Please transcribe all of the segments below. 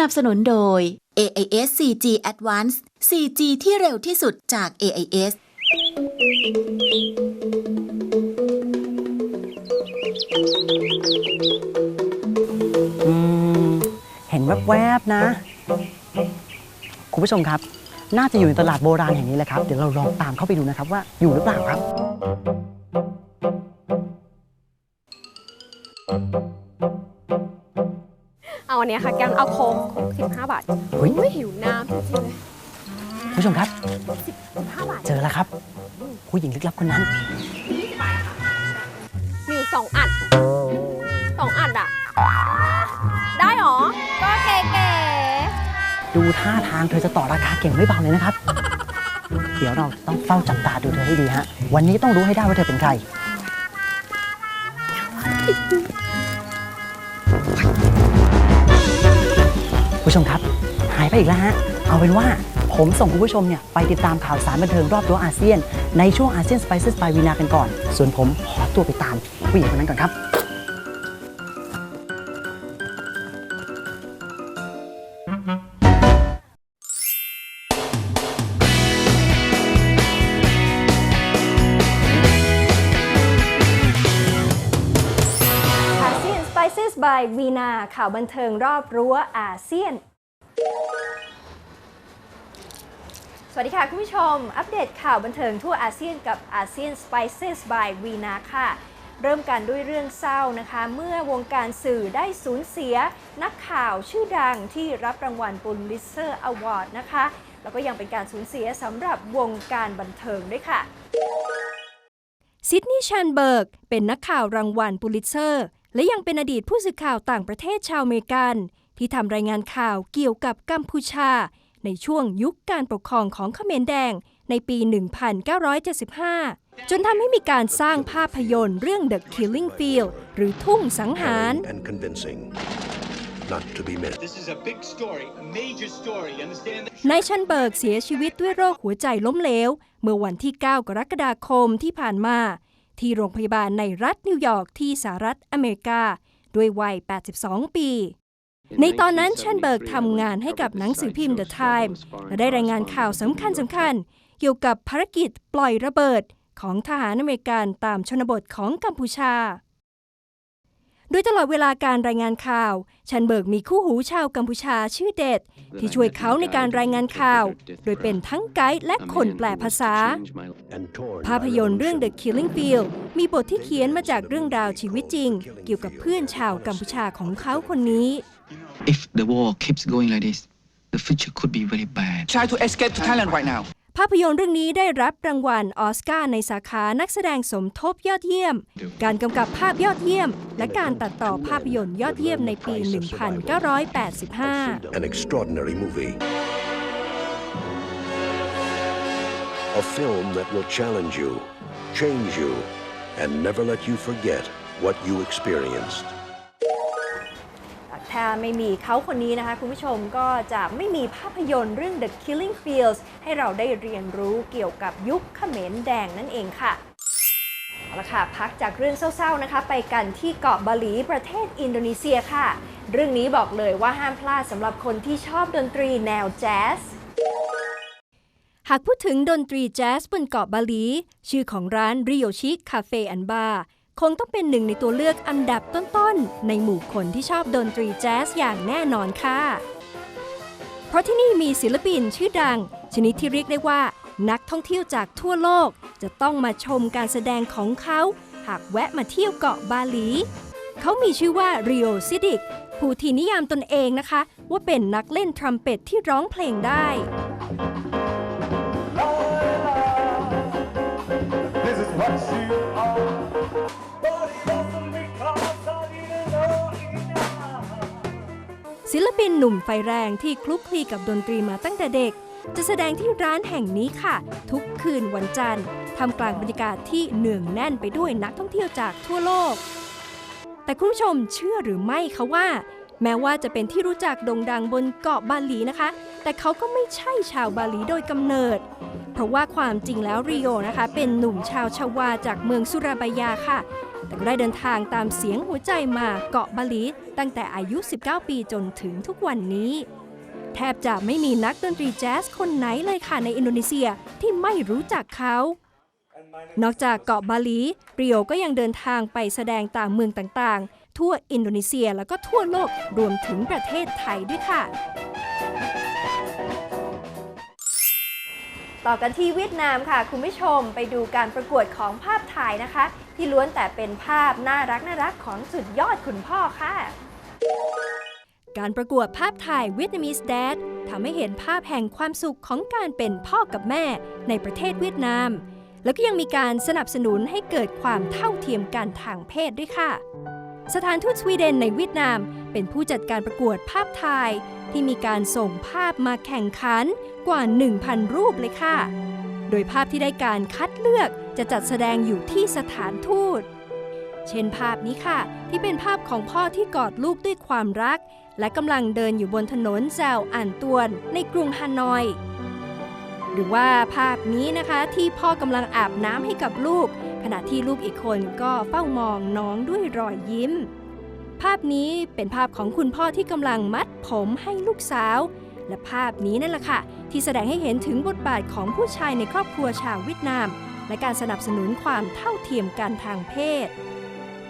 นับสนุนโดย AIS 4G Advanced 4G ที่เร็วที่สุดจาก AIS อืม เห็นแวบๆนะ คุณผู้ชมครับ น่าจะอยู่ในตลาดโบราณแห่งนี้แหละครับ เดี๋ยวเราลองตามเข้าไปดูนะครับว่าอยู่หรือเปล่าครับ อาอันเนี้ยค่ะแกงเอาโค้กโค้กสิบห้าบาทเฮ้ยอุ๊ยหิวน้ำจริงๆเลยคุณผู้ชมครับสิบห้าบาทเจอแล้วครับ ผู้หญิงลึกลับคนนั้น มีอยู่สองอัดสองอัดอะได้หรอ ก็เก๋ดูท่าทางเธอจะต่อราคาเก่งไม่เบาเลยนะครับ เดี๋ยวเราต้องเฝ้าจับตาดูเธอให้ดีฮะ วันนี้ต้องรู้ให้ได้ว่าเธอเป็นใคร ผู้ชมครับ หายไปอีกแล้วฮะ เอาเป็นว่าผมส่งคุณผู้ชมเนี่ยไปติดตามข่าวสารบันเทิงรอบตัวอาเซียน ในช่วงอาเซียนสไปซ์สไปวีนากันก่อน ส่วนผมขอตัวไปตามผู้หญิงคนนั้นก่อนครับ วีนาข่าวบันเทิงรอบรั้วอาเซียน สวัสดีค่ะคุณผู้ชม อัปเดตข่าวบันเทิงทั่วอาเซียนกับอาเซียน Spices by วีนาค่ะ เริ่มกันด้วยเรื่องเศร้านะคะ เมื่อวงการสื่อได้สูญเสีย นักข่าวชื่อดังที่รับรางวัล Pulitzer Award นะคะ แล้วก็ยังเป็นการสูญเสียสำหรับวงการบันเทิงด้วยค่ะซิดนีย์ชันเบิร์ก เป็นนักข่าวรางวัลปูลิตเซอร์ และยังเป็นอดีตผู้สื่อข่าวต่างประเทศชาวอเมริกัน ที่ทำรายงานข่าวเกี่ยวกับกัมพูชา ในช่วงยุคการปกครองของเขมรแดงในปี 1975 จนทำให้มีการสร้างภาพยนตร์เรื่อง The Killing Field หรือทุ่งสังหาร and convincing. Not to be missed. This is a big story, a major story. You understand that? นายชันเบิร์กเสียชีวิตด้วยโรคหัวใจล้มเหลว เมื่อวันที่ 9 กรกฎาคมที่ผ่านมา ที่โรงพยาบาลในรัฐนิวยอร์กที่สหรัฐอเมริกา ด้วยวัย 82 ปี ในตอนนั้นชันเบิร์กทำงานให้กับหนังสือพิมพ์ The Times และได้รายงานข่าวสำคัญสำคัญๆเกี่ยวกับภารกิจปล่อยระเบิดของทหารอเมริกันตามชนบทของกัมพูชา โดยตลอดเวลาการรายงานข่าว ชันเบิร์กมีคู่หูชาวกัมพูชาชื่อเด็ด ที่ช่วยเขาในการรายงานข่าว โดยเป็นทั้งไกด์และคนแปลภาษา And torn ภาพยนตร์เรื่อง The Killing Field มีบทที่เขียนมาจากเรื่องราวชีวิตจริง เกี่ยวกับเพื่อนชาวกัมพูชาของเขาคนนี้ If the war keeps going like this, the future could be very bad. try to escape to Thailand right now. ภาพยนตร์เรื่องนี้ได้รับรางวัลออสการ์ในสาขานักแสดงสมทบยอดเยี่ยม การกำกับภาพยอดเยี่ยม และการตัดต่อภาพยนตร์ยอดเยี่ยมในปี 1985 an extraordinary movie. A film that will challenge you, change you, and never let you forget what you experienced. ถ้าไม่มีเขาคนนี้นะคะ คุณผู้ชมก็จะไม่มีภาพยนตร์เรื่อง The Killing Fields ให้เราได้เรียนรู้เกี่ยวกับยุคเขมรแดงนั่นเองค่ะเอาละค่ะ พักจากเรื่องเศร้าๆนะคะ ไปกันที่เกาะบาหลีประเทศอินโดนีเซียค่ะ เรื่องนี้บอกเลยว่าห้ามพลาดสำหรับคนที่ชอบดนตรีแนวแจ๊สหากพูดถึงดนตรีแจ๊สบนเกาะบาหลี ชื่อของร้านริโอชิคาเฟ่อันบาร์ คงต้องเป็นหนึ่งในตัวเลือกอันดับต้นๆ ในหมู่คนที่ชอบดนตรีแจ๊สอย่างแน่นอนค่ะ เพราะที่นี่มีศิลปินชื่อดัง ชนิดที่เรียกได้ว่า นักท่องเที่ยวจากทั่วโลก จะต้องมาชมการแสดงของเขา หากแวะมาเที่ยวเกาะบาหลี เขามีชื่อว่าริโอซิดิกผู้ที่นิยามตนเองนะคะ ว่าเป็นนักเล่นทรัมเป็ตที่ร้องเพลงได้ This is what you ปินหนุ่มไฟแรงที่คลุกคลีกับดนตรีมาตั้งแต่เด็ก จะแสดงที่ร้านแห่งนี้ค่ะ ทุกคืนวันจันทร์ทำกลางบรรยากาศที่เนืองแน่นไปด้วยนักท่องเที่ยวจากทั่วโลก แต่คุณผู้ชมเชื่อหรือไม่คะว่า แม้ว่าจะเป็นที่รู้จักโด่งดังบนเกาะบาหลีนะคะ แต่เขาก็ไม่ใช่ชาวบาหลีโดยกำเนิด เพราะว่าความจริงแล้วริโอนะคะ เป็นหนุ่มชาวชาวาจากเมืองสุราบายาค่ะ แต่ก็ได้เดินทางตามเสียงหัวใจมาเกาะบาหลีตั้งแต่อายุ 19 ปีจนถึงทุกวันนี้ แทบจะไม่มีนักดนตรีแจ๊สคนไหนเลยค่ะในอินโดนีเซียที่ไม่รู้จักเขานอกจากเกาะบาหลีริโอก็ยังเดินทางไปแสดงตามเมืองต่างๆ ทั่วอินโดนีเซียแล้วก็ทั่วโลกรวมถึงประเทศไทยด้วยค่ะ ต่อกันที่เวียดนามค่ะ คุณผู้ชมไปดูการประกวดของภาพถ่ายนะคะ ที่ล้วนแต่เป็นภาพน่ารักน่ารักของสุดยอดคุณพ่อค่ะ การประกวดภาพถ่าย Vietnamese Dad ทำให้เห็นภาพแห่งความสุขของการเป็นพ่อกับแม่ในประเทศเวียดนาม แล้วก็ยังมีการสนับสนุนให้เกิดความเท่าเทียมกันทางเพศด้วยค่ะ สถานทูตสวีเดนในเวียดนาม เป็นผู้จัดการประกวดภาพถ่ายที่มีการส่งภาพมาแข่งขันกว่า 1,000 รูปเลยค่ะ โดยภาพที่ได้การคัดเลือกจะจัดแสดงอยู่ที่สถานทูต เช่นภาพนี้ค่ะ ที่เป็นภาพของพ่อที่กอดลูกด้วยความรัก และกำลังเดินอยู่บนถนนแซวอ่านตวนในกรุงฮานอย หรือว่าภาพนี้นะคะที่พ่อกำลังอาบน้ำให้กับลูก ขณะที่ลูกอีกคนก็เฝ้ามองน้องด้วยรอยยิ้ม ภาพนี้เป็นภาพของคุณพ่อที่กำลังมัดผมให้ลูกสาว และภาพนี้นั่นแหละค่ะ ที่แสดงให้เห็นถึงบทบาทของผู้ชายในครอบครัวชาวเวียดนาม และการสนับสนุนความเท่าเทียมกันทางเพศ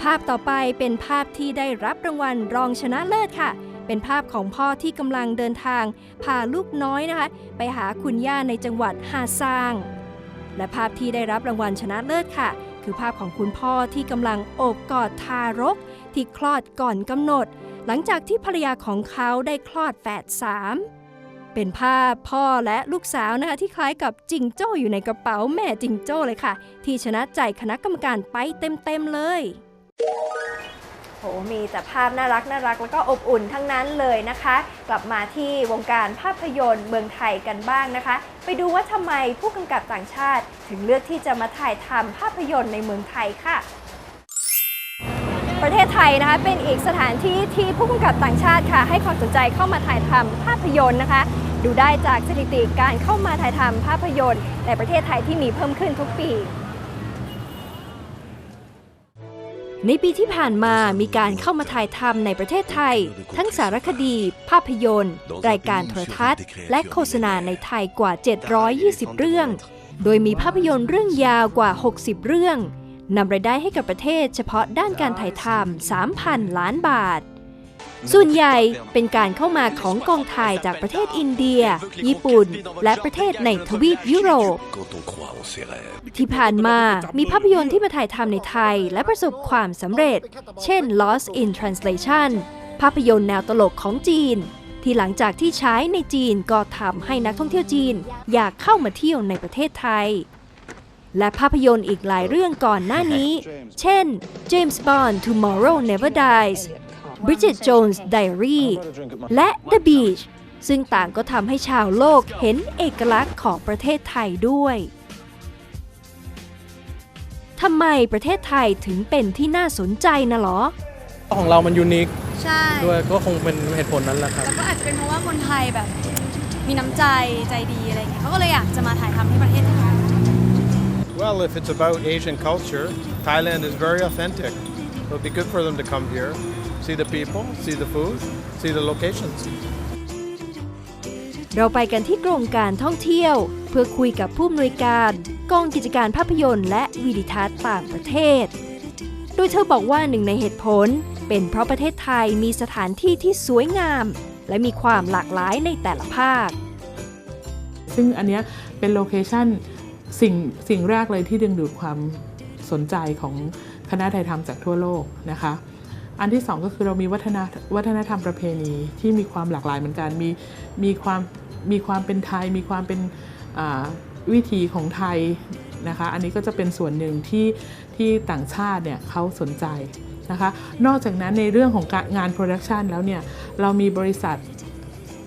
ภาพต่อไปเป็นภาพที่ได้รับรางวัลรองชนะเลิศค่ะเป็นภาพของพ่อที่กำลังเดินทาง พาลูกน้อยนะคะ ไปหาคุณย่าในจังหวัดฮาซาง และภาพที่ได้รับรางวัลชนะเลิศค่ะ คือภาพของคุณพ่อที่กำลังโอบกอดทารก ที่คลอดก่อนกำหนด หลังจากที่ภรรยาของเขาได้คลอดแฝดสามเป็นภาพพ่อและลูกสาวนะคะที่คล้ายกับจิงโจ้อยู่ในกระเป๋าแม่จิงโจ้เลยค่ะ ที่ชนะใจคณะกรรมการไปเต็มๆเลย โหมีแต่ภาพน่ารักน่ารักแล้วก็อบอุ่นทั้งนั้นเลยนะคะ กลับมาที่วงการภาพยนตร์เมืองไทยกันบ้างนะคะ ไปดูว่าทำไมผู้กำกับต่างชาติ ถึงเลือกที่จะมาถ่ายทำภาพยนตร์ในเมืองไทยค่ะ ประเทศไทยนะคะเป็นอีกสถานที่ที่ผู้กำกับต่างชาติค่ะ ให้ความสนใจเข้ามาถ่ายทำภาพยนตร์นะคะ ดูได้จากสถิติการเข้ามาถ่ายทำภาพยนตร์ในประเทศไทยที่มีเพิ่มขึ้นทุกปี ในปีที่ผ่านมามีการเข้ามาถ่ายทำในประเทศไทย ทั้งสารคดี ภาพยนตร์ รายการโทรทัศน์ และโฆษณาในไทยกว่า 720 เรื่อง โดยมีภาพยนตร์เรื่องยาวกว่า 60 เรื่องนำรายได้ให้กับประเทศเฉพาะด้านการถ่ายทำ3,000 ล้านบาท ส่วนใหญ่เป็นการเข้ามาของกองถ่ายจากประเทศอินเดีย ญี่ปุ่น และประเทศในทวีปยุโรป ที่ผ่านมามีภาพยนตร์ที่มาถ่ายทำในไทยและประสบความสำเร็จ เช่น Lost in Translation ภาพยนตร์แนวตลกของจีน ที่หลังจากที่ใช้ในจีนก็ทำให้นักท่องเที่ยวจีนอยากเข้ามาเที่ยวในประเทศไทย และภาพยนตร์อีกหลายเรื่องก่อนหน้านี้ เช่น James Bond Tomorrow Never Dies Bridget Jones' Diary และ The Beach ซึ่งต่างก็ทำให้ชาวโลกเห็นเอกลักษณ์ของประเทศไทยด้วยทำไมประเทศไทยถึงเป็นที่น่าสนใจนะหรอ ของเรามันยูนิคใช่ด้วยก็คงเป็นเหตุผลนั้นแหละครับแล้วก็อาจจะเป็นเพราะว่าคนไทยแบบ มีน้ำใจใจดีอะไรอย่างเงี้ยเขาก็เลยอยากจะมาถ่ายทำที่ประเทศไทย Well, if it's about Asian culture, Thailand is very authentic. It would be good for them to come here, see the people, see the food, see the locations. เราไปกันที่กรมการท่องเที่ยว เพื่อคุยกับผู้อำนวยการกองกิจการภาพยนตร์และวิดิทัศน์ต่างประเทศ โดยเธอบอกว่าหนึ่งในเหตุผล เป็นเพราะประเทศไทยมีสถานที่ที่สวยงาม และมีความหลากหลายในแต่ละภาค ซึ่งอันเนี้ยเป็นโลเคชันสิ่งสิ่งแรกเลยที่ดึงดูดความสนใจของคณะไทยทำจากทั่วโลกนะคะ อันที่สองก็คือเรามีวัฒนวัฒนธรรมประเพณีที่มีความหลากหลายเหมือนกัน มีมีความมีความเป็นไทย มีความเป็นวิถีของไทยนะคะ อันนี้ก็จะเป็นส่วนหนึ่งที่ที่ต่างชาติเนี่ยเขาสนใจนะคะ นอกจากนั้นในเรื่องของการงานโปรดักชันแล้วเนี่ยเรามีบริษัท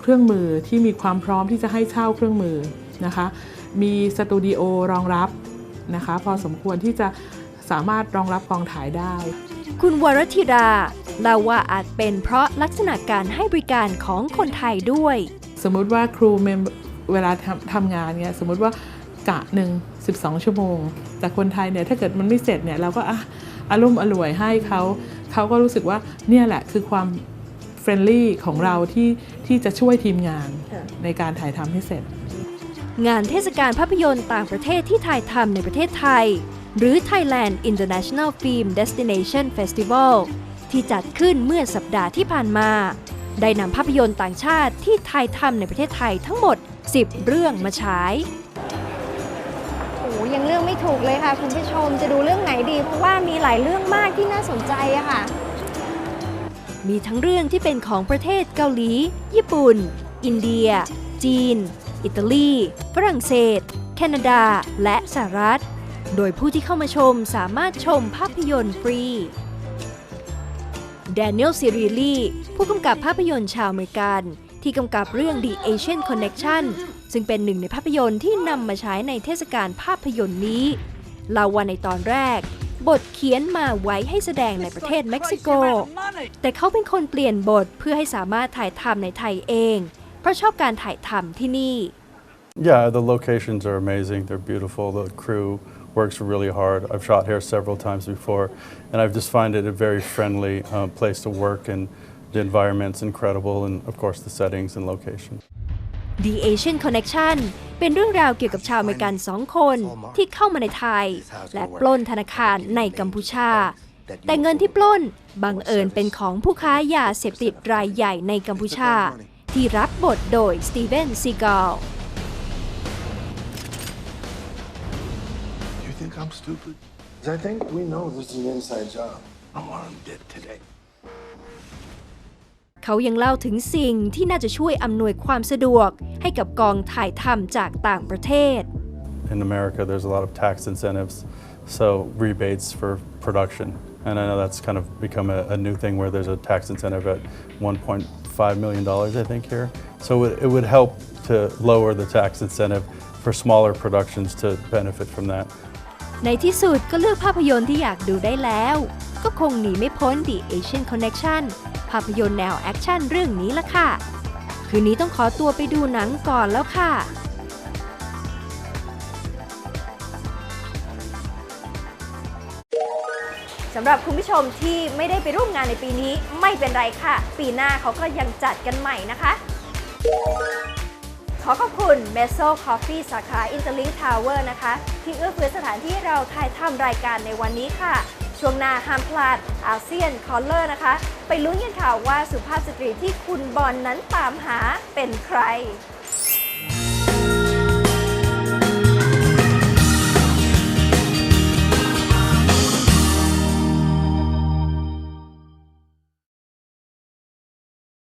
เครื่องมือที่มีความพร้อมที่จะให้เช่าเครื่องมือนะคะ มีสตูดิโอรองรับนะคะพอสมควรที่จะสามารถรองรับกองถ่ายได้ คุณวรธิราเล่าว่าอาจเป็นเพราะลักษณะการให้บริการของคนไทยด้วย สมมุติว่าครูเมมเวลาทำทำงานเนี่ยสมมุติว่ากะหนึ่ง12 ชั่วโมง แต่คนไทยเนี่ยถ้าเกิดมันไม่เสร็จเนี่ยเราก็อะอารมณ์อร่วยให้เขาเขาก็รู้สึกว่าเนี่ยแหละคือความเฟรนลี่ของเราที่ที่จะช่วยทีมงานในการถ่ายทำให้เสร็จ งานเทศกาลภาพยนตร์ต่างประเทศที่ถ่ายทำในประเทศไทย หรือ Thailand International Film Destination Festival ที่จัดขึ้นเมื่อสัปดาห์ที่ผ่านมา ได้นำภาพยนตร์ต่างชาติที่ถ่ายทำในประเทศไทยทั้งหมด 10 เรื่องมาฉายโอ้ยังเลือกไม่ถูกเลยค่ะคุณผู้ชมจะดูเรื่องไหนดี เพราะว่ามีหลายเรื่องมากที่น่าสนใจอะค่ะ มีทั้งเรื่องที่เป็นของประเทศเกาหลี ญี่ปุ่น อินเดีย จีน อิตาลี ฝรั่งเศส แคนาดา และสหรัฐ โดยผู้ที่เข้ามาชมสามารถชมภาพยนตร์ฟรี แดเนียลซิริลีผู้กำกับภาพยนตร์ชาวอเมริกัน ที่กำกับเรื่อง The Asian Connection ซึ่งเป็นหนึ่งในภาพยนตร์ที่นำมาใช้ในเทศกาลภาพยนตร์นี้เล่าว่าในตอนแรก บทเขียนมาไว้ให้แสดงในประเทศเม็กซิโก แต่เขาเป็นคนเปลี่ยนบทเพื่อให้สามารถถ่ายทำในไทยเอง เพราะชอบการถ่ายทำที่นี่ Yeah, the locations are amazing. They're beautiful. The crew works really hard. I've shot here several times before, and I just find it a very friendly uh, place to work, and the environment's incredible, and of course the settings and location. The Asian Connection เป็นเรื่องราวเกี่ยวกับชาวอเมริกันสองคนที่เข้ามาในไทย และปล้นธนาคารในกัมพูชา แต่เงินที่ปล้นบังเอิญเป็นของผู้ค้ายาเสพติดรายใหญ่ในกัมพูชา ที่รับบทโดยสตีเวนซีกาล I'm stupid? I think we know this is an inside job. I want him dead today. เขายังเล่าถึงสิ่งที่น่าจะช่วยอำนวยความสะดวก ให้กับกองถ่ายทำจากต่างประเทศ In America, there's a lot of tax incentives, so rebates for production. And I know that's kind of become a, a new thing where there's a tax incentive at $1.5 million, I think, here. So it, it would help to lower the tax incentive for smaller productions to benefit from that. ในที่สุดก็เลือกภาพยนตร์ที่อยากดูได้แล้ว ก็คงหนีไม่พ้น The Asian Connection ภาพยนตร์แนวแอคชั่นเรื่องนี้ละค่ะ คืนนี้ต้องขอตัวไปดูหนังก่อนแล้วค่ะสำหรับคุณผู้ชมที่ไม่ได้ไปร่วมงานในปีนี้ไม่เป็นไรค่ะ ปีหน้าเขาก็ยังจัดกันใหม่นะคะ ขอขอบคุณ m e s o Coffee สาขา Interlink Tower นะคะ ที่เอื้อเฟื้อสถานที่เราถ่ายทำรายการในวันนี้ค่ะ ช่วงหน้าห้ามพลาดอาเซียนคอลเลอร์นะคะ ไปลุ้นกันค่ะว่าสุภาพสตรีที่คุณบอลนนั้นตามหาเป็นใคร